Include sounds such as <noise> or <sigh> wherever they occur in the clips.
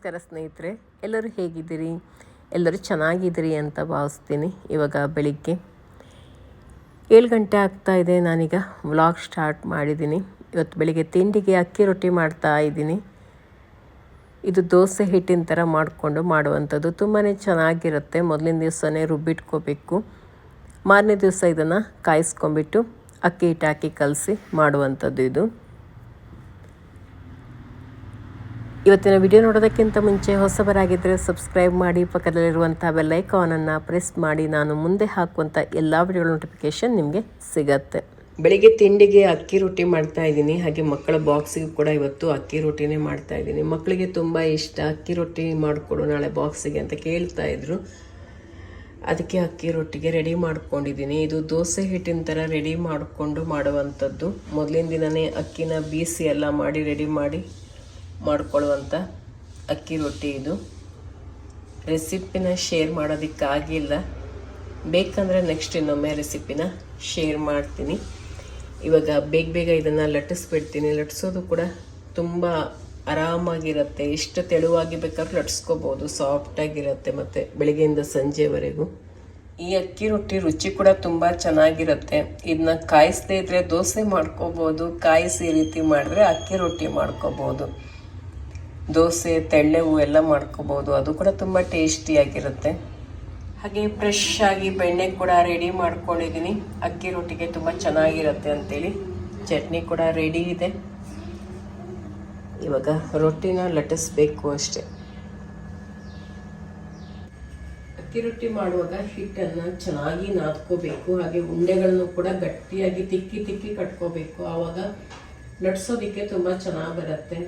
ನಮಸ್ಕಾರ ಸ್ನೇಹಿತರೆ, ಎಲ್ಲರೂ ಹೇಗಿದ್ದೀರಿ? ಎಲ್ಲರೂ ಚೆನ್ನಾಗಿದ್ದೀರಿ ಅಂತ ಭಾವಿಸ್ತೀನಿ ಇವಾಗ ಬೆಳಿಗ್ಗೆ. ಏಳು ಗಂಟೆ ಆಗ್ತಾ ಇದೆ, ನಾನೀಗ ವ್ಲಾಗ್ ಸ್ಟಾರ್ಟ್ ಮಾಡಿದ್ದೀನಿ. ಇವತ್ತು ಬೆಳಿಗ್ಗೆ ತಿಂಡಿಗೆ ಅಕ್ಕಿ ರೊಟ್ಟಿ ಮಾಡ್ತಾ ಇದ್ದೀನಿ. ಇದು ದೋಸೆ ಹಿಟ್ಟಿನ ಥರ ಮಾಡಿಕೊಂಡು ಮಾಡುವಂಥದ್ದು. ತುಂಬಾ ಚೆನ್ನಾಗಿರುತ್ತೆ. ಮೊದಲಿನ ದಿವಸನೇ ರುಬ್ಬಿಟ್ಕೋಬೇಕು. ಮಾರನೇ ದಿವಸ ಇದನ್ನು ಕಾಯಿಸ್ಕೊಂಬಿಟ್ಟು ಅಕ್ಕಿ ಹಿಟ್ಟು ಹಾಕಿ ಕಲಸಿ ಮಾಡುವಂಥದ್ದು ಇದು. ಇವತ್ತಿನ ವಿಡಿಯೋ ನೋಡೋದಕ್ಕಿಂತ ಮುಂಚೆ ಹೊಸಬರಾಗಿದ್ದರೆ ಸಬ್ಸ್ಕ್ರೈಬ್ ಮಾಡಿ ಪಕ್ಕದಲ್ಲಿರುವಂಥ ಬೆಲ್ಲೈಕಾನನ್ನು ಪ್ರೆಸ್ ಮಾಡಿ, ನಾನು ಮುಂದೆ ಹಾಕುವಂಥ ಎಲ್ಲ ವಿಡಿಯೋಗಳ ನೋಟಿಫಿಕೇಷನ್ ನಿಮಗೆ ಸಿಗತ್ತೆ. ಬೆಳಿಗ್ಗೆ ತಿಂಡಿಗೆ ಅಕ್ಕಿ ರೊಟ್ಟಿ ಮಾಡ್ತಾ ಇದ್ದೀನಿ. ಹಾಗೆ ಮಕ್ಕಳ ಬಾಕ್ಸಿಗೂ ಕೂಡ ಇವತ್ತು ಅಕ್ಕಿ ರೊಟ್ಟಿನೇ ಮಾಡ್ತಾ ಇದ್ದೀನಿ. ಮಕ್ಕಳಿಗೆ ತುಂಬ ಇಷ್ಟ. ಅಕ್ಕಿ ರೊಟ್ಟಿ ಮಾಡಿಕೊಡು, ನಾಳೆ ಬಾಕ್ಸಿಗೆ ಅಂತ ಕೇಳ್ತಾ ಇದ್ರು. ಅದಕ್ಕೆ ಅಕ್ಕಿ ರೊಟ್ಟಿಗೆ ರೆಡಿ ಮಾಡ್ಕೊಂಡಿದ್ದೀನಿ. ಇದು ದೋಸೆ ಹಿಟ್ಟಿನ ಥರ ರೆಡಿ ಮಾಡಿಕೊಂಡು ಮಾಡುವಂಥದ್ದು. ಮೊದಲಿನ ದಿನವೇ ಅಕ್ಕಿನ ಬೀಸಿ ಎಲ್ಲ ಮಾಡಿ ರೆಡಿ ಮಾಡಿ ಮಾಡ್ಕೊಳ್ಳುವಂಥ ಅಕ್ಕಿ ರೊಟ್ಟಿ ಇದು. ರೆಸಿಪಿನ ಶೇರ್ ಮಾಡೋದಕ್ಕಾಗಿಲ್ಲ ಬೇಕಂದರೆ ನೆಕ್ಸ್ಟ್ ಇನ್ನೊಮ್ಮೆ ರೆಸಿಪಿನ ಶೇರ್ ಮಾಡ್ತೀನಿ. ಇವಾಗ ಬೇಗ ಬೇಗ ಇದನ್ನು ಲಟ್ಟಿಸ್ಬಿಡ್ತೀನಿ. ಲಟ್ಟಿಸೋದು ಕೂಡ ತುಂಬ ಆರಾಮಾಗಿರುತ್ತೆ. ಎಷ್ಟು ತೆಳುವಾಗಿ ಬೇಕಾದ್ರೂ ಲಟ್ಸ್ಕೋಬೋದು. ಸಾಫ್ಟಾಗಿರುತ್ತೆ ಮತ್ತು ಬೆಳಗ್ಗೆಯಿಂದ ಸಂಜೆವರೆಗೂ. ಈ ಅಕ್ಕಿ ರೊಟ್ಟಿ ರುಚಿ ಕೂಡ ತುಂಬ ಚೆನ್ನಾಗಿರುತ್ತೆ. ಇದನ್ನ ಕಾಯಿಸದೇ ಇದ್ದರೆ ದೋಸೆ ಮಾಡ್ಕೋಬೋದು. ಕಾಯಿಸಿ ರೀತಿ ಮಾಡಿದ್ರೆ ಅಕ್ಕಿ ರೊಟ್ಟಿ ಮಾಡ್ಕೋಬೋದು. ದೋಸೆ ತೆಳ್ಳೆವು ಎಲ್ಲ ಮಾಡ್ಕೋಬೋದು. ಅದು ಕೂಡ ತುಂಬ ಟೇಸ್ಟಿಯಾಗಿರುತ್ತೆ ಹಾಗೆ ಫ್ರೆಶ್ ಆಗಿ ಬೆಣ್ಣೆ ಕೂಡ ರೆಡಿ ಮಾಡ್ಕೊಂಡಿದ್ದೀನಿ. ಅಕ್ಕಿ ರೊಟ್ಟಿಗೆ ತುಂಬ ಚೆನ್ನಾಗಿರುತ್ತೆ ಅಂತೇಳಿ. ಚಟ್ನಿ ಕೂಡ ರೆಡಿ ಇದೆ. ಇವಾಗ ರೊಟ್ಟಿನ ಲಟ್ಟಿಸ್ಬೇಕು ಅಷ್ಟೆ. ಅಕ್ಕಿ ರೊಟ್ಟಿ ಮಾಡುವಾಗ ಹಿಟ್ಟನ್ನು ಚೆನ್ನಾಗಿ ನಾದ್ಕೋಬೇಕು. ಹಾಗೆ ಉಂಡೆಗಳನ್ನು ಕೂಡ ಗಟ್ಟಿಯಾಗಿ ತಿಕ್ಕಿ ತಿಕ್ಕಿ ಕಟ್ಕೋಬೇಕು. ಆವಾಗ ಲಟ್ಸೋದಕ್ಕೆ ತುಂಬ ಚೆನ್ನಾಗಿ ಬರುತ್ತೆ.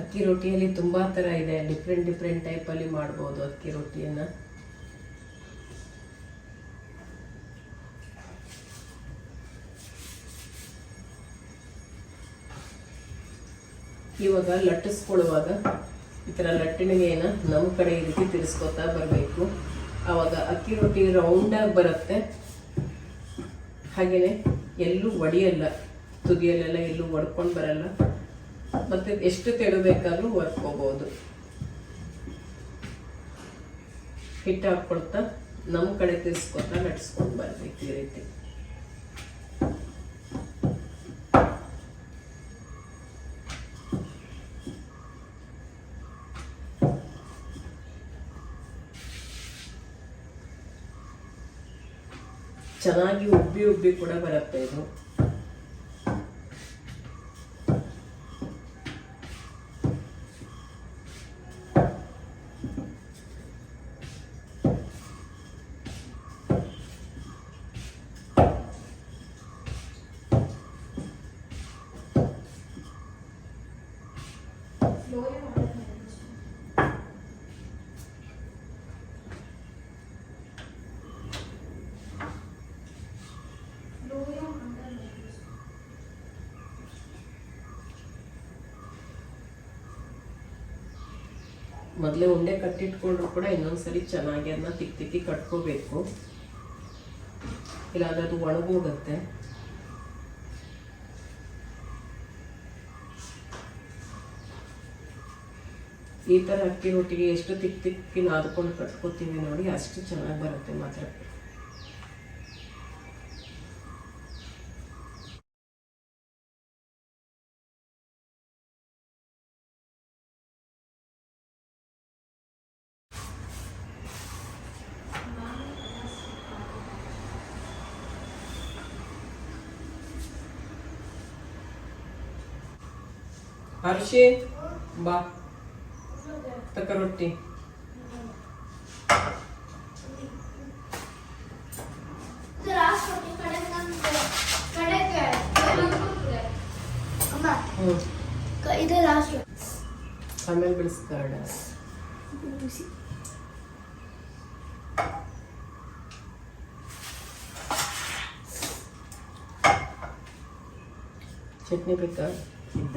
ಅಕ್ಕಿ ರೊಟ್ಟಿಯಲ್ಲಿ ತುಂಬ ಥರ ಇದೆ. ಡಿಫ್ರೆಂಟ್ ಡಿಫ್ರೆಂಟ್ ಟೈಪಲ್ಲಿ ಮಾಡ್ಬೋದು ಅಕ್ಕಿ ರೊಟ್ಟಿಯನ್ನು. ಇವಾಗ ಲಟ್ಟಿಸ್ಕೊಳ್ಳುವಾಗ ಈ ಥರ ಲಟ್ಟಣಿಗೆನ ನಮ್ಮ ಕಡೆ ಈ ರೀತಿ ತಿರ್ಸ್ಕೊತಾ ಬರಬೇಕು. ಆವಾಗ ಅಕ್ಕಿ ರೊಟ್ಟಿ ರೌಂಡಾಗಿ ಬರುತ್ತೆ. ಹಾಗೆಯೇ ಎಲ್ಲೂ ಒಡೆಯಲ್ಲ. ತುದಿಯಲ್ಲೆಲ್ಲ ಎಲ್ಲೂ ಒಡ್ಕೊಂಡು ಬರಲ್ಲ. ಮತ್ತೆ ಎಷ್ಟು ತೆಳು ಬೇಕಾದ್ರೂ ಒರ್ಕೋಬಹುದು ಹಿಟ್ಟು ಹಾಕ್ಕೊಳ್ತಾ ನಮ್ಮ ಕಡೆ ತಿರ್ಸ್ಕೊತಾ ನಡ್ಸ್ಕೊಂಡು ಬರ್ಬೇಕು ಈ ರೀತಿ. ಚೆನ್ನಾಗಿ ಉಬ್ಬಿ ಉಬ್ಬಿ ಕೂಡ ಬರುತ್ತೆ ಇದು. ಮೊದಲೇ ಉಂಡೆ ಕಟ್ಟಿಟ್ಕೊಂಡ್ರು ಕೂಡ ಇನ್ನೊಂದ್ಸರಿ ಚೆನ್ನಾಗಿ ಅದನ್ನ ತಿಕ್ಕಿ ತಿಕ್ಕಿ ಕಟ್ಕೋಬೇಕು. ಇಲ್ಲಾಂದ್ರೆ ಅದು ಒಣಗೋಗುತ್ತೆ. ಈ ಥರ ಅಕ್ಕಿ ರೊಟ್ಟಿಗೆ ಎಷ್ಟು ತಿಕ್ಕಿ ತಿಕ್ಕಿ ನಾದ್ಕೊಂಡು ಕಟ್ಕೋತೀವಿ ನೋಡಿ ಅಷ್ಟು ಚೆನ್ನಾಗಿ ಬರುತ್ತೆ ಮಾತ್ರ. ಹರ್ಷಿ ಬಾ ತಕ ರೊಟ್ಟಿ ಹ್ಞೂ ಇದು ಲಾಸ್ಟ್ ಆಮೇಲೆ ಬಿಡಿಸ್ಕಾರ್ಡ ಚಟ್ನಿ ಬೇಕಾ ಇದ್ದ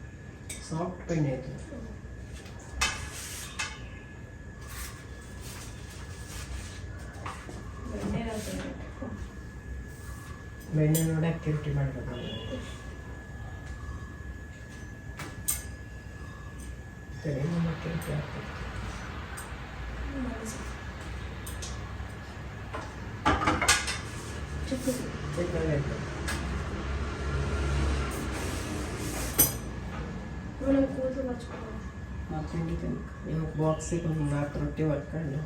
ಸಾಫ್ಟ್ ಬೆಣ್ಣೆ ಇದು ಬೆಣ್ಣೆ ನೋಡಿ ಆಕ್ಟಿವಿಟಿ ಮಾಡಬೇಕು ತಡಿ ನಮ್ಮ ಆಕ್ಟಿವಿಟಿ ಆಗ್ತದೆ ಚಿಕ್ಕದಾಗೈತೆ ನಾಲ್ಕು ಇವಾಗ ಬಾಕ್ಸಿಗೆ ಒಂದು ನಾಲ್ಕು ರೊಟ್ಟಿ ಹೊರ್ಕೊಂಡು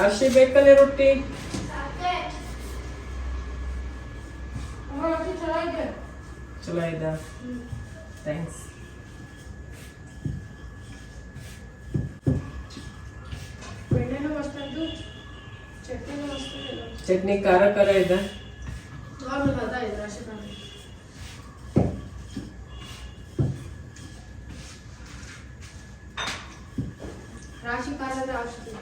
ಅಷ್ಟೇ ಬೇಕಲ್ಲೇ ರೊಟ್ಟಿ ಚಲೋ ಆಯ್ತಾ ಥ್ಯಾಂಕ್ಸ್ ಚಟ್ನಿ ಖಾರ ಖಾರ ಇದೆ ನಾರ್ಮಲ್ ಅದ ಇದು ರಾಶಿ ಖಾರ ರಾಶಿ ಖಾರ ಅಂದ್ರೆ ಅವಶ್ಯಕ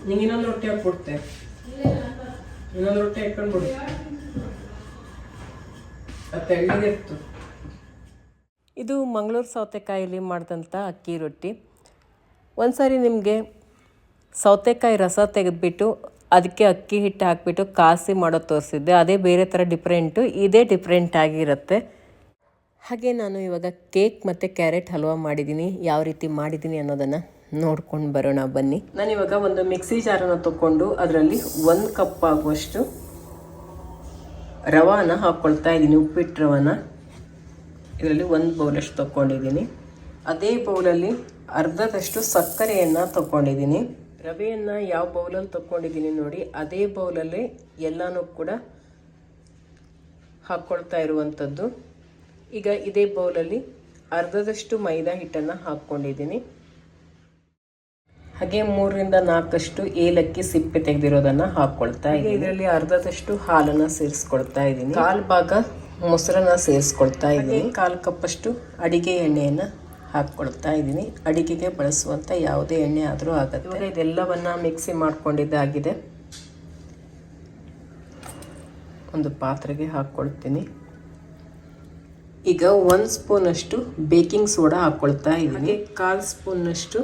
ನಿಂಗೆ ಇನ್ನೊಂದು ರೊಟ್ಟಿ ಹಾಕ್ಬಿಡ್ತೆ ಇನ್ನೊಂದು ರೊಟ್ಟಿ ಹಾಕೊಂಡು ಬಿಡು. ಅದು ಇದು ಮಂಗಳೂರು ಸೌತೆಕಾಯಲ್ಲಿ ಮಾಡಿದಂಥ ಅಕ್ಕಿ ರೊಟ್ಟಿ. ಒಂದು ಸಾರಿ ನಿಮಗೆ ಸೌತೆಕಾಯಿ ರಸ ತೆಗೆದ್ಬಿಟ್ಟು ಅದಕ್ಕೆ ಅಕ್ಕಿ ಹಿಟ್ಟು ಹಾಕಿಬಿಟ್ಟು ಕಾಸಿ ಮಾಡೋದು ತೋರಿಸಿದ್ದೆ. ಅದೇ ಬೇರೆ ಥರ ಡಿಫ್ರೆಂಟು ಇದೇ ಡಿಫ್ರೆಂಟ್ ಆಗಿರುತ್ತೆ. ಹಾಗೆ ನಾನು ಇವಾಗ ಕೇಕ್ ಮತ್ತು ಕ್ಯಾರೆಟ್ ಹಲ್ವಾ ಮಾಡಿದ್ದೀನಿ. ಯಾವ ರೀತಿ ಮಾಡಿದ್ದೀನಿ ಅನ್ನೋದನ್ನು ನೋಡ್ಕೊಂಡು ಬರೋಣ, ಬನ್ನಿ. ನಾನು ಇವಾಗ ಒಂದು ಮಿಕ್ಸಿ ಜಾರನ್ನು ತಗೊಂಡು ಅದರಲ್ಲಿ ಒಂದು ಕಪ್ ಆಗುವಷ್ಟು ರವಾನ ಹಾಕ್ಕೊಳ್ತಾ ಇದ್ದೀನಿ, ಉಪ್ಪಿಟ್ಟು ರವಾನ. ಇದರಲ್ಲಿ ಒಂದು ಬೌಲಷ್ಟು ತಗೊಂಡಿದ್ದೀನಿ ಅದೇ ಬೌಲಲ್ಲಿ ಅರ್ಧದಷ್ಟು ಸಕ್ಕರೆಯನ್ನು ತಗೊಂಡಿದ್ದೀನಿ ರವೆಯನ್ನು ಯಾವ ಬೌಲಲ್ಲಿ ತಗೊಂಡಿದ್ದೀನಿ ನೋಡಿ, ಅದೇ ಬೌಲಲ್ಲಿ ಎಲ್ಲನೂ ಕೂಡ ಹಾಕ್ಕೊಳ್ತಾ ಇರುವಂಥದ್ದು. ಈಗ ಇದೇ ಬೌಲಲ್ಲಿ ಅರ್ಧದಷ್ಟು ಮೈದಾ ಹಿಟ್ಟನ್ನು ಹಾಕ್ಕೊಂಡಿದ್ದೀನಿ. ಹಾಗೆ ಮೂರರಿಂದ ನಾಲ್ಕಷ್ಟು ಏಲಕ್ಕಿ ಸಿಪ್ಪೆ ತೆಗೆದಿರೋದನ್ನ ಹಾಕೊಳ್ತಾ ಇದ್ದೀನಿ. ಇದರಲ್ಲಿ ಅರ್ಧದಷ್ಟು ಹಾಲನ್ನ ಸೇರಿಸ್ಕೊಳ್ತಾ ಇದ್ದೀನಿ. ಕಾಲ್ ಭಾಗ ಮೊಸರನ್ನ ಸೇರಿಸ್ಕೊಳ್ತಾ ಇದ್ದೀನಿ. ಕಾಲ್ ಕಪ್ಪಷ್ಟು ಅಡಿಗೆ ಎಣ್ಣೆಯನ್ನ ಹಾಕ್ಕೊಳ್ತಾ ಇದ್ದೀನಿ. ಅಡಿಗೆಗೆ ಬಳಸುವಂತ ಯಾವುದೇ ಎಣ್ಣೆ ಆದರೂ ಆಗುತ್ತೆ. ಇದೆಲ್ಲವನ್ನ ಮಿಕ್ಸಿ ಮಾಡ್ಕೊಂಡಿದ್ದಾಗಿದೆ. ಒಂದು ಪಾತ್ರೆಗೆ ಹಾಕ್ಕೊಳ್ತೀನಿ ಈಗ ಒಂದು ಸ್ಪೂನಷ್ಟು ಬೇಕಿಂಗ್ ಸೋಡಾ ಹಾಕ್ಕೊಳ್ತಾ ಇದ್ದೀನಿ. ಕಾಲು ಸ್ಪೂನಷ್ಟು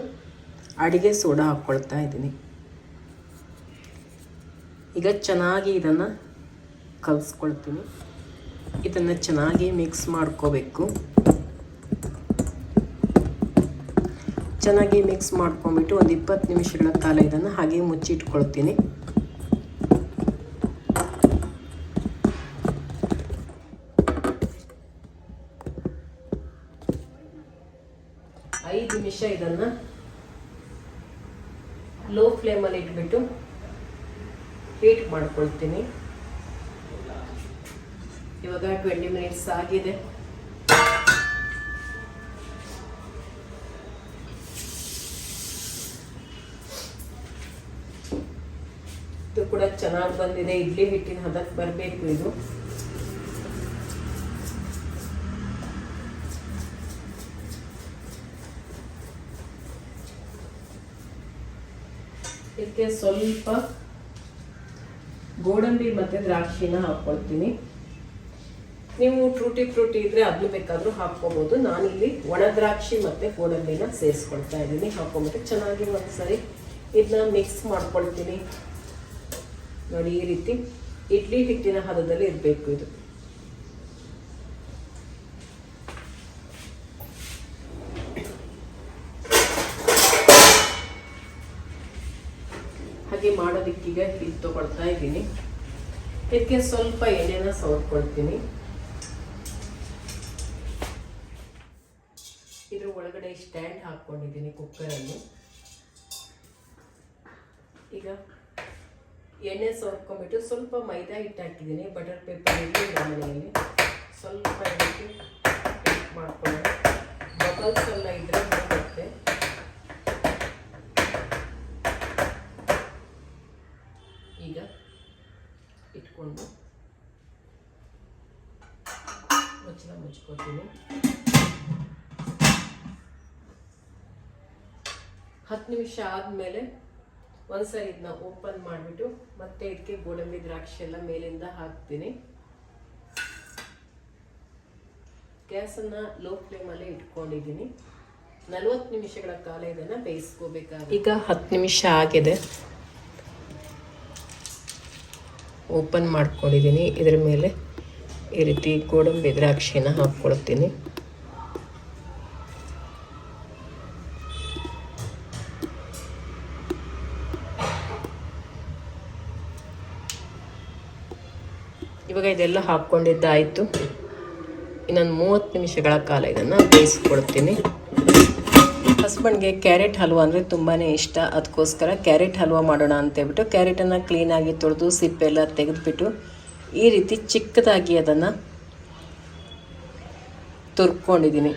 ಅಡಿಗೆ ಸೋಡಾ ಹಾಕ್ಕೊಳ್ತಾ ಇದ್ದೀನಿ. ಈಗ ಚೆನ್ನಾಗಿ ಇದನ್ನು ಕಲಿಸ್ಕೊಳ್ತೀನಿ. ಇದನ್ನು ಚೆನ್ನಾಗಿ ಮಿಕ್ಸ್ ಮಾಡ್ಕೋಬೇಕು. ಚೆನ್ನಾಗಿ ಮಿಕ್ಸ್ ಮಾಡ್ಕೊಂಬಿಟ್ಟು ಒಂದು ಇಪ್ಪತ್ತು ನಿಮಿಷಗಳ ಕಾಲ ಇದನ್ನು ಹಾಗೆ ಮುಚ್ಚಿಟ್ಕೊಳ್ತೀನಿ. ಐದು ನಿಮಿಷ ಇದನ್ನು ಲೋ ಫ್ಲೇಮಲ್ಲಿ ಇಟ್ಬಿಟ್ಟು ಹೀಟ್ ಮಾಡ್ಕೊಳ್ತೀನಿ. ಇವಾಗ ಟ್ವೆಂಟಿ ಮಿನಿಟ್ಸ್ ಆಗಿದೆ. ಇದು ಕೂಡ ಚೆನ್ನಾಗಿ ಬಂದಿದೆ. ಇಡ್ಲಿ ಹಿಟ್ಟಿನ ಹದಕ್ಕೆ ಬರಬೇಕು ಇದು. ಇದಕ್ಕೆ ಸ್ವಲ್ಪ ಗೋಡಂಬಿ ಮತ್ತು ದ್ರಾಕ್ಷಿನ ಹಾಕ್ಕೊಳ್ತೀನಿ ನೀವು ಟ್ರೂಟಿ ಫ್ರೂಟಿ ಇದ್ರೆ ಅದನ್ನು ಬೇಕಾದರೂ ಹಾಕ್ಕೋಬೋದು. ನಾನಿಲ್ಲಿ ಒಣ ದ್ರಾಕ್ಷಿ ಮತ್ತು ಗೋಡಂಬಿನ ಸೇರಿಸ್ಕೊಳ್ತಾ ಇದ್ದೀನಿ. ಹಾಕೊಂಬಿಟ್ಟು ಚೆನ್ನಾಗಿ ಒಂದ್ಸರಿ ಇದನ್ನ ಮಿಕ್ಸ್ ಮಾಡ್ಕೊಳ್ತೀನಿ. ನೋಡಿ ಈ ರೀತಿ. ಇಡ್ಲಿ ಹಿಟ್ಟಿನ ಹದದಲ್ಲಿ ಇರಬೇಕು ಇದು ಹಾಗೆ ಮಾಡೋದಕ್ಕೀಗ ಇದು ತಗೊಳ್ತಾ ಇದ್ದೀನಿ. ಇದಕ್ಕೆ ಸ್ವಲ್ಪ ಎಣ್ಣೆನ ಸವರ್ಕೊಳ್ತೀನಿ. ಇದ್ರ ಒಳಗಡೆ ಸ್ಟ್ಯಾಂಡ್ ಹಾಕ್ಕೊಂಡಿದ್ದೀನಿ ಕುಕ್ಕರಲ್ಲಿ. ಈಗ ಎಣ್ಣೆ ಸವರ್ಕೊಂಡ್ಬಿಟ್ಟು ಸ್ವಲ್ಪ ಮೈದಾ ಹಿಟ್ಟು ಹಾಕಿದ್ದೀನಿ, ಬಟರ್ ಪೇಪರ್ ಮನೆಯಲ್ಲಿ ಸ್ವಲ್ಪ ಹಿಟ್ ಮಾಡ್ಕೊಳ್ಳೋಣ. ಬಬಲ್ಸ್ ಎಲ್ಲ ಇದ್ರೆ ಬರುತ್ತೆ ಈಗ ಇಟ್ಕೊಂಡು ಮುಚ್ಚಳ ಮುಚ್ಕೋತೀನಿ ಹತ್ತು ನಿಮಿಷ ಆದಮೇಲೆ ಒಂದ್ಸರಿ ಇದನ್ನ ಓಪನ್ ಮಾಡಿಬಿಟ್ಟು ಮತ್ತೆ ಇದಕ್ಕೆ ಗೋಡಂಬಿ ದ್ರಾಕ್ಷಿ ಎಲ್ಲ ಮೇಲಿಂದ ಹಾಕ್ತೀನಿ. ಗ್ಯಾಸನ್ನು ಲೋ ಫ್ಲೇಮಲ್ಲೇ ಇಟ್ಕೊಂಡಿದ್ದೀನಿ. ನಲವತ್ತು ನಿಮಿಷಗಳ ಕಾಲ ಇದನ್ನು ಬೇಯಿಸ್ಕೋಬೇಕಾಗುತ್ತೆ. ಈಗ ಹತ್ತು ನಿಮಿಷ ಆಗಿದೆ. ಓಪನ್ ಮಾಡ್ಕೊಂಡಿದ್ದೀನಿ. ಇದರ ಮೇಲೆ ಈ ರೀತಿ ಗೋಡಂಬಿ ದ್ರಾಕ್ಷಿನ ಹಾಕ್ಕೊಳ್ತೀನಿ. ಇವಾಗ ಇದೆಲ್ಲ ಹಾಕ್ಕೊಂಡಿದ್ದಾಯಿತು. ಇನ್ನೊಂದು ಮೂವತ್ತು ನಿಮಿಷಗಳ ಕಾಲ ಇದನ್ನು ಬೇಯಿಸ್ಕೊಳ್ತೀನಿ. ಹಸ್ಬೆಂಡ್ಗೆ ಕ್ಯಾರೆಟ್ ಹಲ್ವಾ ಅಂದರೆ ತುಂಬಾ ಇಷ್ಟ. ಅದಕ್ಕೋಸ್ಕರ ಕ್ಯಾರೆಟ್ ಹಲ್ವಾ ಮಾಡೋಣ ಅಂತೇಳ್ಬಿಟ್ಟು ಕ್ಯಾರೆಟನ್ನು ಕ್ಲೀನಾಗಿ ತೊಳೆದು ಸಿಪ್ಪೆಲ್ಲ ತೆಗೆದುಬಿಟ್ಟು ಈ ರೀತಿ ಚಿಕ್ಕದಾಗಿ ಅದನ್ನು ತುರ್ಕೊಂಡಿದ್ದೀನಿ.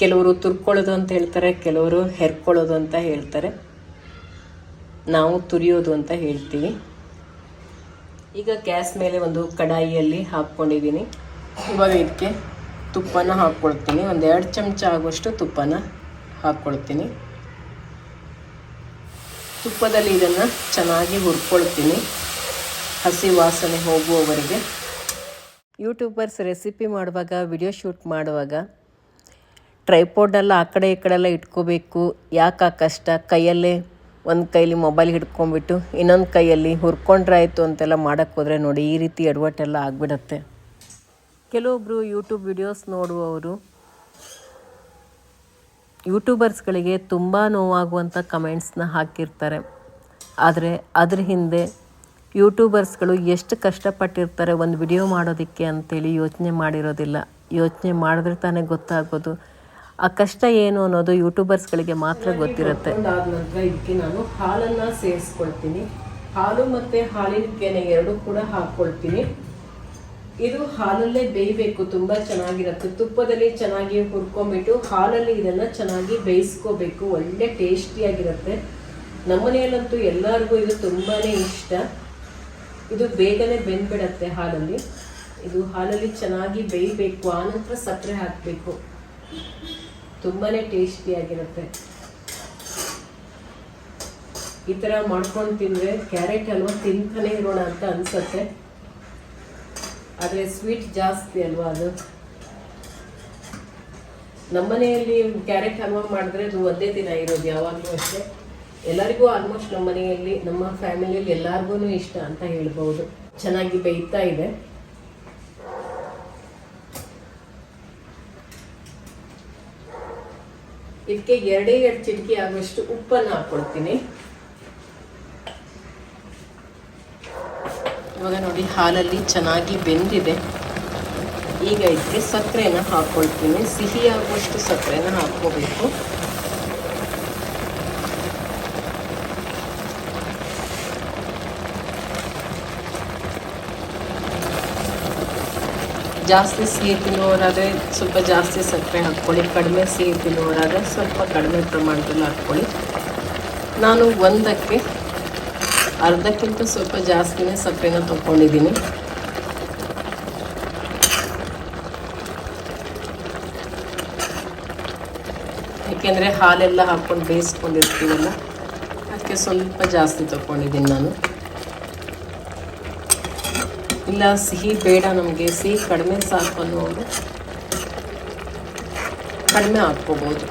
ಕೆಲವರು ತುರ್ಕೊಳ್ಳೋದು ಅಂತ ಹೇಳ್ತಾರೆ, ಕೆಲವರು ಹೆರ್ಕೊಳ್ಳೋದು ಅಂತ ಹೇಳ್ತಾರೆ. ನಾವು ತುರಿಯೋದು ಅಂತ ಹೇಳ್ತೀವಿ. ಈಗ ಗ್ಯಾಸ್ ಮೇಲೆ ಒಂದು ಕಡಾಯಿಯಲ್ಲಿ ಹಾಕ್ಕೊಂಡಿದ್ದೀನಿ. ಇವಾಗ ಇದಕ್ಕೆ ತುಪ್ಪನ ಹಾಕ್ಕೊಳ್ತೀನಿ. ಒಂದು ಎರಡು ಚಮಚ ಆಗುವಷ್ಟು ತುಪ್ಪನ ಹಾಕ್ಕೊಳ್ತೀನಿ. ತುಪ್ಪದಲ್ಲಿ ಇದನ್ನು ಚೆನ್ನಾಗಿ ಹುರ್ಕೊಳ್ತೀನಿ. ಹಸಿ ವಾಸನೆ ಹೋಗುವವರೆಗೆ. ಯೂಟ್ಯೂಬರ್ಸ್ ರೆಸಿಪಿ ಮಾಡುವಾಗ, ವಿಡಿಯೋ ಶೂಟ್ ಮಾಡುವಾಗ ಟ್ರೈಪೋರ್ಡೆಲ್ಲ ಆ ಕಡೆ ಈ ಕಡೆ ಎಲ್ಲ ಇಟ್ಕೋಬೇಕು. ಯಾಕೆ ಆ ಕಷ್ಟ? ಕೈಯಲ್ಲೇ ಒಂದು ಕೈಲಿ ಮೊಬೈಲ್ ಹಿಡ್ಕೊಂಡ್ಬಿಟ್ಟು ಇನ್ನೊಂದು ಕೈಯಲ್ಲಿ ಹುರ್ಕೊಂಡ್ರೆ ಆಯಿತು ಅಂತೆಲ್ಲ ಮಾಡೋಕ್ಕೆ ಹೋದರೆ ನೋಡಿ ಈ ರೀತಿ ಎಡವಟ್ಟೆಲ್ಲ ಆಗಿಬಿಡತ್ತೆ. ಕೆಲವೊಬ್ಬರು ಯೂಟ್ಯೂಬ್ ವಿಡಿಯೋಸ್ ನೋಡುವವರು ಯೂಟ್ಯೂಬರ್ಸ್ಗಳಿಗೆ ತುಂಬ ನೋವಾಗುವಂಥ ಕಮೆಂಟ್ಸ್ನ ಹಾಕಿರ್ತಾರೆ. ಆದರೆ ಅದ್ರ ಹಿಂದೆ ಯೂಟ್ಯೂಬರ್ಸ್ಗಳು ಎಷ್ಟು ಕಷ್ಟಪಟ್ಟಿರ್ತಾರೆ ಒಂದು ವಿಡಿಯೋ ಮಾಡೋದಕ್ಕೆ ಅಂತೇಳಿ ಯೋಚನೆ ಮಾಡಿರೋದಿಲ್ಲ. ಯೋಚನೆ ಮಾಡಿದ್ರೆ ತಾನೇ ಗೊತ್ತಾಗೋದು. ಆ ಕಷ್ಟ ಏನು ಅನ್ನೋದು ಯೂಟ್ಯೂಬರ್ಸ್ಗಳಿಗೆ ಮಾತ್ರ ಗೊತ್ತಿರುತ್ತೆ. ನಂತರ ಇದಕ್ಕೆ ನಾನು ಹಾಲನ್ನು ಸೇರಿಸ್ಕೊಳ್ತೀನಿ. ಹಾಲು ಮತ್ತು ಹಾಲಿನ ಕೆನೆ ಎರಡು ಕೂಡ ಹಾಕ್ಕೊಳ್ತೀನಿ ಇದು ಹಾಲಲ್ಲೇ ಬೇಯಬೇಕು, ತುಂಬ ಚೆನ್ನಾಗಿರುತ್ತೆ. ತುಪ್ಪದಲ್ಲಿ ಚೆನ್ನಾಗಿ ಹುರ್ಕೊಂಡ್ಬಿಟ್ಟು ಹಾಲಲ್ಲಿ ಇದನ್ನು ಚೆನ್ನಾಗಿ ಬೇಯಿಸ್ಕೋಬೇಕು. ಒಳ್ಳೆ ಟೇಸ್ಟಿಯಾಗಿರುತ್ತೆ ನಮ್ಮನೆಯಲ್ಲಂತೂ ಎಲ್ಲರಿಗೂ ಇದು ತುಂಬಾ ಇಷ್ಟ. ಇದು ಬೇಗನೆ ಬೆಂದ್ಬಿಡತ್ತೆ ಹಾಲಲ್ಲಿ. ಇದು ಹಾಲಲ್ಲಿ ಚೆನ್ನಾಗಿ ಬೇಯಬೇಕು, ಆನಂತರ ಸಕ್ಕರೆ ಹಾಕಬೇಕು. ತುಂಬಾ ಟೇಸ್ಟಿಯಾಗಿರುತ್ತೆ ಈ ಥರ ಮಾಡ್ಕೊಂಡು ತಿಂದರೆ ಕ್ಯಾರೆಟ್ ಹಲ್ವಾ ತಿಂತಾನೆ ಇರೋಣ ಅಂತ ಅನ್ಸತ್ತೆ. ಆದರೆ ಸ್ವೀಟ್ ಜಾಸ್ತಿ ಅಲ್ವಾ ಅದು? ನಮ್ಮನೆಯಲ್ಲಿ ಕ್ಯಾರೆಟ್ ಹಲ್ವಾ ಮಾಡಿದ್ರೆ ಅದು ಒಂದೇ ದಿನ ಇರೋದು ಯಾವಾಗಲೂ ಅಷ್ಟೇ. ಎಲ್ಲರಿಗೂ ಆಲ್ಮೋಸ್ಟ್ ನಮ್ಮ ಮನೆಯಲ್ಲಿ, ನಮ್ಮ ಫ್ಯಾಮಿಲಿಯಲ್ಲಿ ಎಲ್ಲರಿಗೂ ಇಷ್ಟ ಅಂತ ಹೇಳ್ಬೋದು. ಚೆನ್ನಾಗಿ ಬೇಯ್ತಾ ಇದೆ. ಇದಕ್ಕೆ ಎರಡೇ ಎರಡು ಚಿಟಿಕೆ ಆಗುವಷ್ಟು ಉಪ್ಪನ್ನು ಹಾಕ್ಕೊಳ್ತೀನಿ. ಇವಾಗ ನೋಡಿ ಹಾಲಲ್ಲಿ ಚೆನ್ನಾಗಿ ಬೆಂದಿದೆ. ಈಗ ಇದಕ್ಕೆ ಸಕ್ಕರೆನ ಹಾಕ್ಕೊಳ್ತೀನಿ ಸಿಹಿ ಆಗುವಷ್ಟು ಸಕ್ಕರೆನ ಹಾಕ್ಕೋಬೇಕು. ಜಾಸ್ತಿ ಸಿಹಿ ತಿನ್ನುವವರಾದರೆ ಸ್ವಲ್ಪ ಜಾಸ್ತಿ ಸಕ್ಕರೆ ಹಾಕ್ಕೊಳ್ಳಿ. ಕಡಿಮೆ ಸಿಹಿ ತಿನ್ನುವವರಾದರೆ ಸ್ವಲ್ಪ ಕಡಿಮೆ ಪ್ರಮಾಣದಲ್ಲಿ ಹಾಕ್ಕೊಳ್ಳಿ. ನಾನು ಒಂದಕ್ಕೆ ಅರ್ಧಕ್ಕಿಂತ ಸ್ವಲ್ಪ ಜಾಸ್ತಿನೇ ಸಕ್ಕರೆನ ತೊಗೊಂಡಿದ್ದೀನಿ. ಯಾಕೆಂದರೆ ಹಾಲೆಲ್ಲ ಹಾಕ್ಕೊಂಡು ಬೇಯಿಸ್ಕೊಂಡಿರ್ತೀವಲ್ಲ, ಅದಕ್ಕೆ ಸ್ವಲ್ಪ ಜಾಸ್ತಿ ತೊಗೊಂಡಿದ್ದೀನಿ ನಾನು. ಇಲ್ಲ, ಸಿಹಿ ಬೇಡ ನಮಗೆ, ಸಿಹಿ ಕಡಿಮೆ ಸಾಕು ಅನ್ನೋರು ಕಡಿಮೆ ಹಾಕ್ಕೋಬೋದು.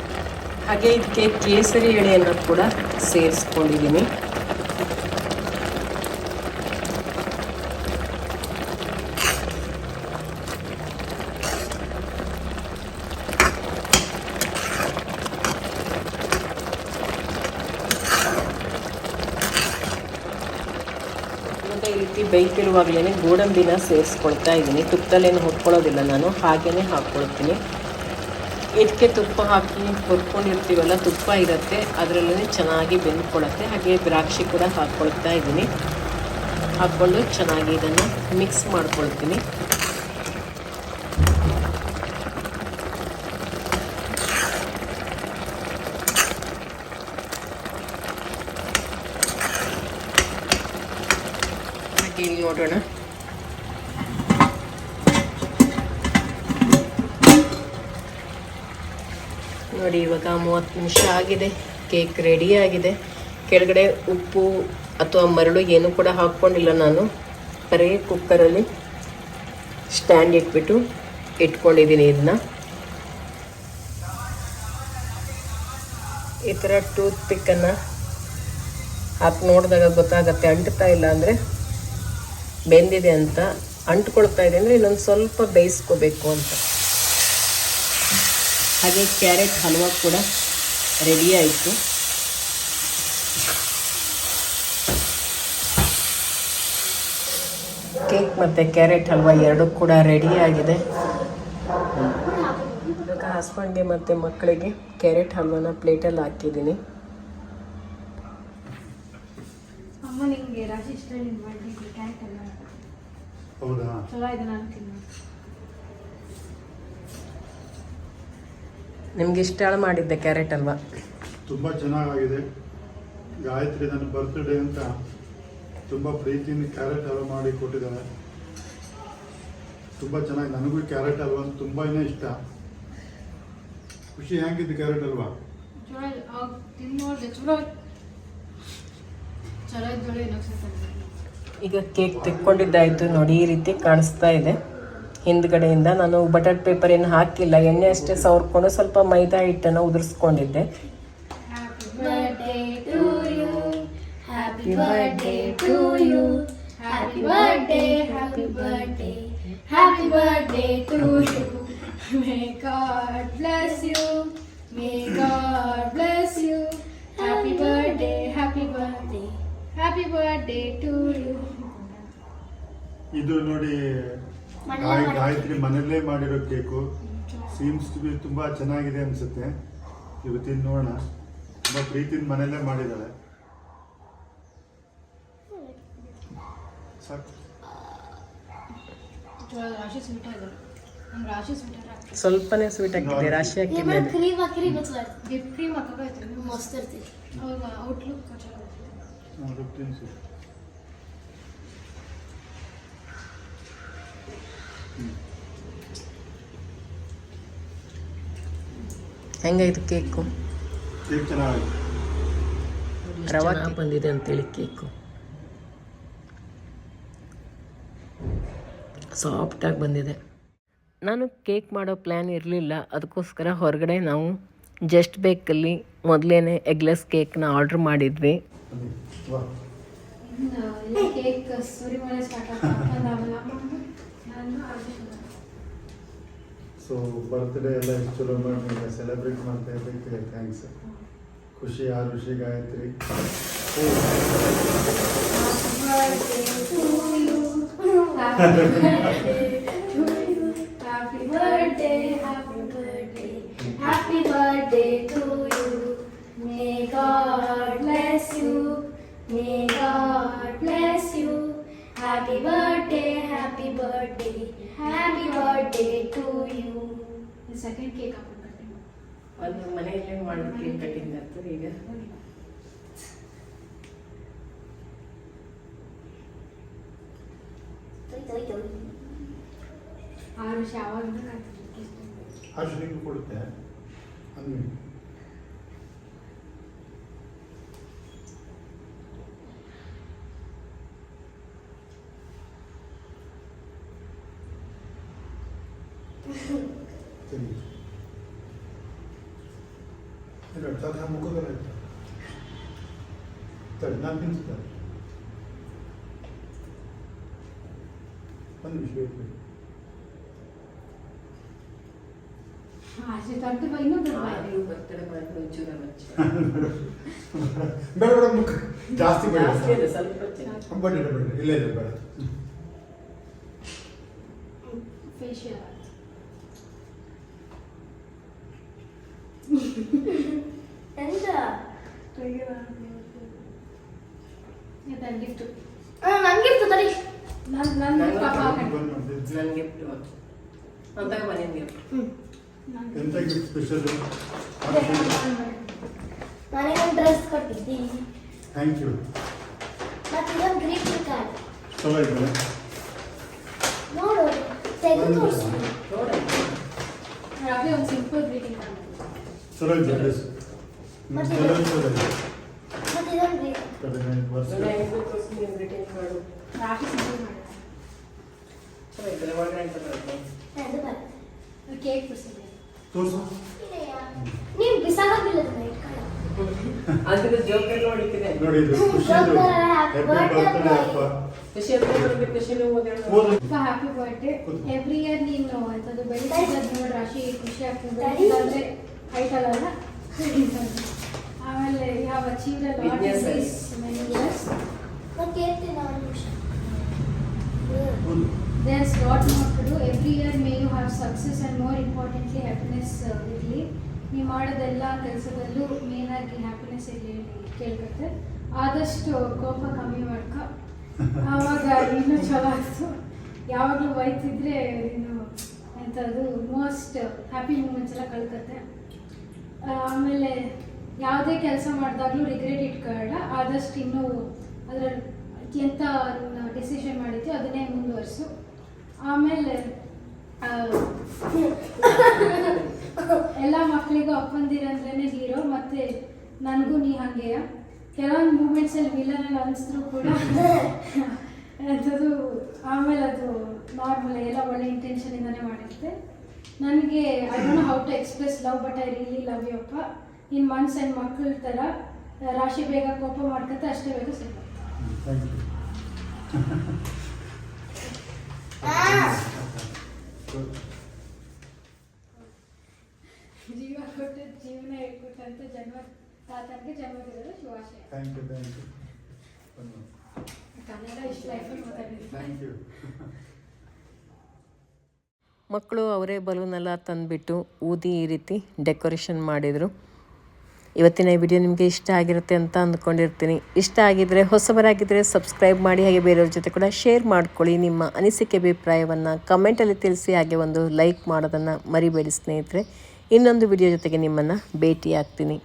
ಹಾಗೆ ಇದಕ್ಕೆ ಕೇಸರಿ ಎಳೆಯನ್ನು ಕೂಡ ಸೇರಿಸ್ಕೊಂಡಿದ್ದೀನಿ ಮತ್ತು ಬೇಯ್ತಿರುವಾಗಲೇ ಗೋಡಂಬಿನ ಸೇರಿಸ್ಕೊಳ್ತಾ ಇದ್ದೀನಿ. ತುಪ್ಪದಲ್ಲೇನು ಹುರ್ಕೊಳ್ಳೋದಿಲ್ಲ ನಾನು. ಹಾಗೇ ಹಾಕ್ಕೊಳ್ತೀನಿ. ಇದಕ್ಕೆ ತುಪ್ಪ ಹಾಕಿ ಹುರ್ಕೊಂಡಿರ್ತೀವಲ್ಲ, ತುಪ್ಪ ಇರುತ್ತೆ. ಅದರಲ್ಲೇ ಚೆನ್ನಾಗಿ ಬೆಂದ್ಕೊಳ್ಳುತ್ತೆ. ಹಾಗೆ ದ್ರಾಕ್ಷಿ ಕೂಡ ಹಾಕ್ಕೊಳ್ತಾ ಇದ್ದೀನಿ. ಹಾಕ್ಕೊಂಡು ಚೆನ್ನಾಗಿ ಇದನ್ನು ಮಿಕ್ಸ್ ಮಾಡ್ಕೊಳ್ತೀನಿ. ಮೂವತ್ತು ನಿಮಿಷ ಆಗಿದೆ, ಕೇಕ್ ರೆಡಿ ಆಗಿದೆ. ಕೆಳಗಡೆ ಉಪ್ಪು ಅಥವಾ ಮರಳು ಏನು ಕೂಡ ಹಾಕ್ಕೊಂಡಿಲ್ಲ ನಾನು. ಬರೀ ಕುಕ್ಕರಲ್ಲಿ ಸ್ಟ್ಯಾಂಡ್ ಇಟ್ಬಿಟ್ಟು ಇಟ್ಕೊಂಡಿದ್ದೀನಿ ಇದನ್ನ ಈ ಥರ ಟೂತ್ ಪಿಕ್ಕನ್ನು ಹಾಕಿ ನೋಡಿದಾಗ ಗೊತ್ತಾಗತ್ತೆ, ಅಂಟ್ತಾ ಇಲ್ಲ ಅಂದರೆ ಬೆಂದಿದೆ ಅಂತ. ಅಂಟ್ಕೊಳ್ತಾ ಇದೆ ಅಂದರೆ ಇನ್ನೊಂದು ಸ್ವಲ್ಪ ಬೇಯಿಸ್ಕೋಬೇಕು ಅಂತ. ಹಾಗೆ ಕ್ಯಾರೆಟ್ ಹಲ್ವಾ ಕೂಡ ರೆಡಿ ಆಯಿತು. ಕೇಕ್ ಮತ್ತು ಕ್ಯಾರೆಟ್ ಹಲ್ವಾ ಎರಡೂ ಕೂಡ ರೆಡಿ ಆಗಿದೆ. ಇವಾಗ ಹಸ್ಬೆಂಡ್ಗೆ ಮತ್ತು ಮಕ್ಕಳಿಗೆ ಕ್ಯಾರೆಟ್ ಹಲ್ವಾನ ಪ್ಲೇಟಲ್ಲಿ ಹಾಕಿದ್ದೀನಿ. ಹೌದಾ ಚಲೋ ಇದೆ ನಾನು ತಿನ್ನು ನಿಮ್ಗೆ ಇಷ್ಟ ಮಾಡಿದ್ದೆ ಕ್ಯಾರೆಟ್ ಅಲ್ವಾ? ತುಂಬ ಚೆನ್ನಾಗಿದೆ ಗಾಯತ್ರಿ ನನ್ನ ಬರ್ತ್ಡೇ ಅಂತ ತುಂಬ ಪ್ರೀತಿಯಿಂದ ಕ್ಯಾರೆಟ್ ಹಲ್ವ ಮಾಡಿ ಕೊಟ್ಟಿದ್ದಾರೆ. ತುಂಬ ಚೆನ್ನಾಗಿ ನನಗೂ ಕ್ಯಾರೆಟ್ ಹಲ್ವ ಅಂತ ತುಂಬಾ ಇಷ್ಟ. ಖುಷಿ ಹೆಂಗಿದ್ದು ಕ್ಯಾರೆಟ್ ಹಲ್ವಾ? ಈಗ ಕೇಕ್ ತೆಕ್ಕೊಂಡಿದ್ದಾಯಿತು ನೋಡಿ ಈ ರೀತಿ ಕಾಣಿಸ್ತಾ ಇದೆ. ಹಿಂದ್ಗಡೆಯಿಂದ ನಾನು ಬಟರ್ ಪೇಪರ್ ಏನು ಹಾಕಿಲ್ಲ ಎಣ್ಣೆ ಅಷ್ಟೇ ಸವರ್ಕೊಂಡು ಸ್ವಲ್ಪ ಮೈದಾ ಹಿಟ್ಟನ್ನು ಉದುರಿಸ್ಕೊಂಡಿದ್ದೆ. You you happy you you happy ಇದು ನೋಡಿ ಗಾಯ ಗಾಯತ್ರಿ ಮನೆಯಲ್ಲೇ ಮಾಡಿರೋ ಕೇಕು. ಸೀಮ್ಸ್ ಟು ಬಿ ತುಂಬ ಚೆನ್ನಾಗಿದೆ ಅನಿಸುತ್ತೆ. ಇವತ್ತಿನ ನೋಡೋಣ. ತುಂಬ ಪ್ರೀತಿನ ಮನೆಯಲ್ಲೇ ಮಾಡಿದ್ದಾಳೆ. ಸಾಕು. ಸ್ವಲ್ಪನೇ ಸ್ವೀಟ್ ಆಗಿದೆ ರಾಶಿ. ಹಾಕಿದ್ರೆ ಮೇಲೆ. ಕ್ರೀಮ್ ಹಾಕಿರಿ ಗೊತ್ತಾಯ್ತು ವಿಪ್ ಕ್ರೀಮ್ ಹಾಕೋಕೈತ್ರಿ ಮಸ್ತ್ ಇರ್ತೀವಿ ಔಟ್ಲುಕ್ ಇರ್ತೈತಿ. ನೋಡು ತಿನ್ಸು ಹೆಂಗಾಯ್ತು ಕೇಕು? ಕೇಕ್ ಚೆನ್ನಾಗಿದೆ ರವಾ ಬಂದಿದೆ ಅಂತೇಳಿ ಕೇಕು. ಸಾಫ್ಟಾಗಿ ಬಂದಿದೆ. ನಾನು ಕೇಕ್ ಮಾಡೋ ಪ್ಲ್ಯಾನ್ ಇರಲಿಲ್ಲ. ಅದಕ್ಕೋಸ್ಕರ ಹೊರಗಡೆ ನಾವು ಜಸ್ಟ್ ಬೇಕಲ್ಲಿ ಮೊದಲೇನೆ ಎಗ್ಲೆಸ್ ಕೇಕ್ನ ಆರ್ಡ್ರ್ ಮಾಡಿದ್ವಿ. ಕೇಕ್ ಸೊ ಬರ್ತ್ಡೇ ಎಲ್ಲ ಎಷ್ಟು ಚಲೋ ಮಾಡಿ ಸೆಲೆಬ್ರೇಟ್ ಮಾಡ್ತಾ ಇದ್ದಕ್ಕೆ ಥ್ಯಾಂಕ್ಸ್ ಖುಷಿ ಆ ಋಷಿ Gayatri Happy birthday, happy birthday, happy birthday to you. May God bless you, may God bless you. Happy birthday, happy birthday, happy birthday to you. Second cake ಹಾಕೊಂಡು ಒಂದು ಮನೆಯಲ್ಲೇ ಮಾಡಿದ ಕೇಕ್ ಕಟ್ಟಿಂಗ್ ಆಯ್ತು ಈಗ? ಆರು ವರ್ಷ ಆ ಶ್ರೀಗೂ ಕೊಡುತ್ತೆ? ಅಂದ್ವಿ ಸರಿ ಇಲ್ಲ ತದ ಮುಖದಲ್ಲಿ ಆಯ್ತು ಸರಿ ನಾನು ತಿನ್ನಿಸ್ತಾರೆ ಒಂದು ನಿಮಿಷ ಬೇಕು ಆಸೆ ತರ್ತು ಬೈ ಇನ್ನೊಂದು ಬಾಯ್ ಬರ್ತಡೇ ಮಾಡಿದ್ರೆ ಒಂಚೂರು ಮಚ್ಚ ಬೇಡ ಬೇಡ ಮುಖ ಜಾಸ್ತಿ ಬೇಡ. ಬೇಡ ಬೇಡ ಇಲ್ಲ ಇಲ್ಲ ಬೇಡ ಫೇಶಿಯಲ್ ಎಂತ ಇದು ಗಿಫ್ಟ್ ನನಗೆ ತಡಿ ನನ್ ನನ್ನ ಪಾಪ ಹಾಕಂಡು ಬಂದ್ ಮಾಡ್ತೀನಿ. ನನ್ನ ಗಿಫ್ಟ್ ಅಂತ ಮನೆ ಗಿಫ್ಟ್ ಎಂತ ಗಿಫ್ಟ್ ಸ್ಪೆಷಲ್ ನನಗೊಂದು ಡ್ರೆಸ್ ಕೊಟ್ಟಿದ್ದಿ ಥ್ಯಾಂಕ್ ಯು ಮತ್ತೆ ಇದೊಂದು ಗ್ರೀಟಿಂಗ್ ಕಾರ್ಡ್ ಚಲೋ ಇದ್ದಾರೆ ನೋಡು ತೆಗೆದು ತೋರಿಸು ನೋಡ ಅದೇ ಒಂದು ಸಿಂಪಲ್ ಗ್ರೀಟಿಂಗ್ ಚಲೋ ಇದೆ dress happy birthday. Every year ನೀನು ಅಂತದ್ದು ನೋಡಿ ರಾಶಿ ಖುಷಿ ಆಗ್ತದೆ. ಟೈಟಲ್ ಅಲ್ಲ? <laughs> ಆಮೇಲೆ ಯಾವ ಅಚೀವ್ Business. ಮೆನಿ ಇಯರ್ಸ್ ನಾನು ಕೇಳ್ತೀನಿ There's lot more to do. Every year may you have success and more importantly happiness uh, ಇರಲಿ. ನೀವು ಮಾಡೋದೆಲ್ಲ ಕೆಲಸದಲ್ಲೂ ಮೇನ್ ಆಗಿ ಹ್ಯಾಪಿನೆಸ್ ಇರಲಿ ಕೇಳ್ಕತ್ತೆ ಆದಷ್ಟು ಕೋಪ ಕಮ್ಮಿ ಮಾಡ್ಕ. ಆವಾಗ ಇನ್ನೂ ಚಲೋ ಆಯಿತು ಯಾವಾಗಲೂ ಬೈತಿದ್ರೆ ಇನ್ನು ಎಂಥದ್ದು ಮೋಸ್ಟ್ ಹ್ಯಾಪಿ ಮೂಮೆಂಟ್ಸ್ ಎಲ್ಲ ಕಳ್ಕತ್ತೆ ಆಮೇಲೆ ಯಾವುದೇ ಕೆಲಸ ಮಾಡಿದಾಗಲೂ ರಿಗ್ರೆಟ್ ಇಟ್ಕೊಳ್ಳ ಆದಷ್ಟು ಇನ್ನೂ ಅದರಲ್ಲಿ ಎಂತ ಡಿಸಿಷನ್ ಮಾಡಿದ್ದು ಅದನ್ನೇ ಮುಂದುವರಿಸು. ಆಮೇಲೆ ಎಲ್ಲ ಮಕ್ಕಳಿಗೂ ಅಪ್ಪಂದಿರಂದ್ರೇ ಹೀರೋ ಮತ್ತೆ ನನಗೂ ನೀ ಹಾಗೆಯ? ಕೆಲವೊಂದು ಮೂಮೆಂಟ್ಸಲ್ಲಿ ವಿಲನ್ ಅಲ್ಲಿ ಅನಿಸಿದ್ರು ಕೂಡ ಅದು ಆಮೇಲೆ ಅದು ನಾರ್ಮಲ್ ಎಲ್ಲ ಒಳ್ಳೆ ಇಂಟೆನ್ಷನಿಂದನೇ ಮಾಡಿರುತ್ತೆ. ನನಗೆ I don't how to express love but I really love you ಅಪ್ಪ. ನಿನ್ನ ಮನ್ಸು ಆ್ಯಂಡ್ ಮಕ್ಕಳು ಥರ ರಾಶಿ ಬೇಗ ಕೋಪ ಮಾಡ್ಕೊತ ಅಷ್ಟೇ ಬೇಗ ಸಿಗುತ್ತೆ ಜೀವ ಕೊಟ್ಟು ಜೀವನ ಹೇಳ್ಕೊಟ್ಟಂತ ಜನ್ಮ ತಾತನಿಗೆ ಜನ್ಮದಿರೋದು ಶುಭಾಶಯ. Thank you thank you Kannada ಇಷ್ಟು ಲೈಫಲ್ಲಿ ಮಾತಾಡಿದ್ದೀನಿ ಥ್ಯಾಂಕ್ ಯು ಮಕ್ಕಳು ಅವರೇ ಬಲೂನೆಲ್ಲ ತಂದುಬಿಟ್ಟು ಊದಿ ಈ ರೀತಿ ಡೆಕೋರೇಷನ್ ಮಾಡಿದರು. ಇವತ್ತಿನ ವಿಡಿಯೋ ನಿಮಗೆ ಇಷ್ಟ ಆಗಿರುತ್ತೆ ಅಂತ ಅಂದ್ಕೊಂಡಿರ್ತೀನಿ. ಇಷ್ಟ ಆಗಿದ್ದರೆ ಹೊಸಬರಾಗಿದ್ದರೆ ಸಬ್ಸ್ಕ್ರೈಬ್ ಮಾಡಿ, ಹಾಗೆ ಬೇರೆಯವ್ರ ಜೊತೆ ಕೂಡ ಶೇರ್ ಮಾಡ್ಕೊಳ್ಳಿ. ನಿಮ್ಮ ಅನಿಸಿಕೆ, ಅಭಿಪ್ರಾಯವನ್ನು ಕಮೆಂಟಲ್ಲಿ ತಿಳಿಸಿ, ಹಾಗೆ ಒಂದು ಲೈಕ್ ಮಾಡೋದನ್ನು ಮರಿಬೇಡಿ ಸ್ನೇಹಿತರೆ. ಇನ್ನೊಂದು ವಿಡಿಯೋ ಜೊತೆಗೆ ನಿಮ್ಮನ್ನು ಭೇಟಿ ಆಗ್ತೀನಿ